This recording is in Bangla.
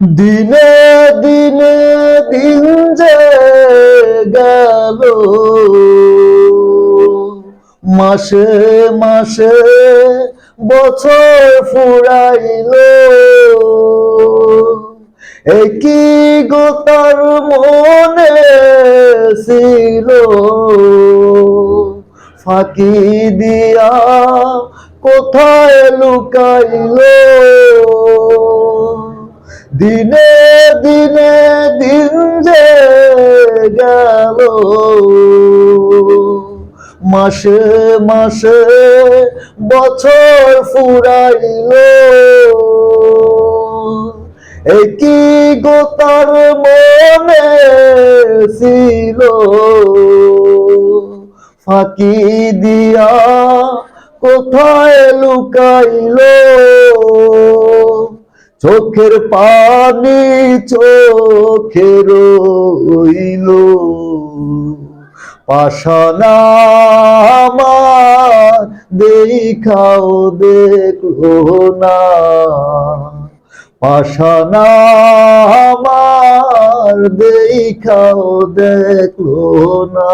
দিনে দিনে দিন যে গেল। মাসে মাসে বছর ফুরাইল। একই গোতার মনে ছিল। ফাঁকি দিয়া কোথায় লুকাইল? দিনে দিনে দিন যে গেল। মাসে মাসে বছর ফুরাইল। একই গোতার মনে ছিল। ফাঁকি দিয়া কোথায় লুকাইল? চোখের পানি চোখের রইল। পাশানা আমার দেখাও দেখল না। পাশানা দেখাও দেখল না।